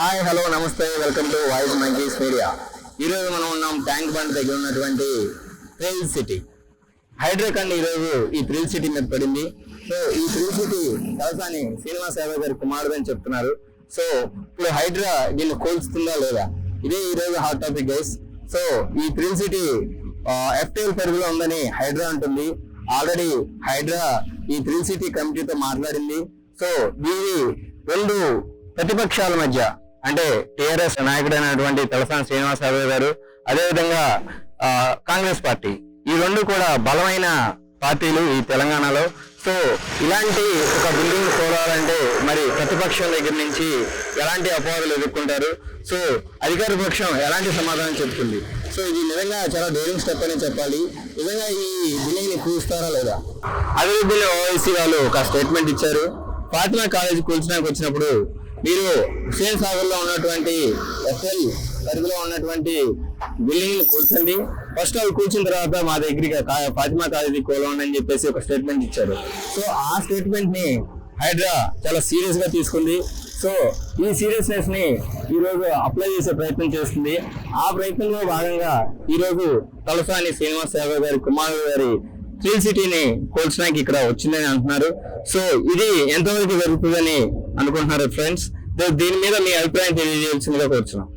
Hi hello నమస్తే welcome to Voice Monkeys media ఈరోజు మనం ఉన్నాం ట్యాంక్ బండ్ దగ్గర ఉన్నటువంటి థ్రిల్ సిటీ హైడ్రాకండ్ ఈరోజు ఈ థ్రిల్ సిటీ మీద పడింది. సో ఈ థ్రిల్ సిటీ తలసాని శ్రీనివాస్ యాదవ్ గారి కుమారుడు అని చెప్తున్నారు. సో ఇప్పుడు హైడ్రా దీన్ని కోల్చుతుందా లేదా? ఇదే ఈరోజు హాట్ టాపిక్ గైస్ సో ఈ థ్రిల్ సిటీ ఎఫ్టీఎల్ పరిధిలో ఉందని హైడ్రా అంటుంది. ఆల్రెడీ హైడ్రా ఈ థ్రిల్ సిటీ కమిటీతో మాట్లాడింది. సో దీని రెండు ప్రతిపక్షాల మధ్య అంటే టిఆర్ఎస్ నాయకుడైనటువంటి తలసాని శ్రీనివాసరావు గారు అదేవిధంగా ఆ, కాంగ్రెస్ పార్టీ. ఈ రెండు కూడా బలమైన పార్టీలు ఈ తెలంగాణలో. సో ఇలాంటి ఒక బిల్డింగ్ కోరాలంటే మరి ప్రతిపక్షం దగ్గర నుంచి ఎలాంటి అపవాదులు ఎదుర్కొంటారు? సో అధికార పక్షం ఎలాంటి సమాధానం చెప్తుంది సో ఇది నిజంగా చాలా డేరింగ్ స్టెప్ అని చెప్పాలి. నిజంగా ఈ బిల్డింగ్ని కూస్తారా లేదా? అభివృద్ధిలో ఓవైసీ వాళ్ళు ఒక స్టేట్మెంట్ ఇచ్చారు. ఫాతిమా కాలేజ్ కూల్చడానికి వచ్చినప్పుడు మీరు హుసేన్ సాగర్లో ఉన్నటువంటి ఎస్ఎల్ పరిధిలో ఉన్నటువంటి బిల్డింగ్ కూర్చండి. ఫస్ట్ అవి కూర్చున్న తర్వాత మా దగ్గరికి కా- ఫాతిమా కాలేజీ కోలండి అని చెప్పేసి ఒక స్టేట్మెంట్ ఇచ్చారు. సో ఆ స్టేట్మెంట్ని హైడ్రా చాలా సీరియస్గా తీసుకుంది. సో ఈ సీరియస్నెస్ని ఈరోజు అప్లై చేసే ప్రయత్నం చేస్తుంది. ఆ ప్రయత్నంలో భాగంగా ఈరోజు తలసాని శ్రీనివాస్ యాదవ్ గారి కుమార్ గారి స్టీల్ సిటీని కోల్చడానికి ఇక్కడ వచ్చిందని అంటున్నారు. సో ఇది ఎంతవరకు జరుగుతుందని అనుకుంటున్నారు ఫ్రెండ్స్ దీని మీద మీ అభిప్రాయం తెలియజేయాల్సిందిగా కూర్చున్నాం.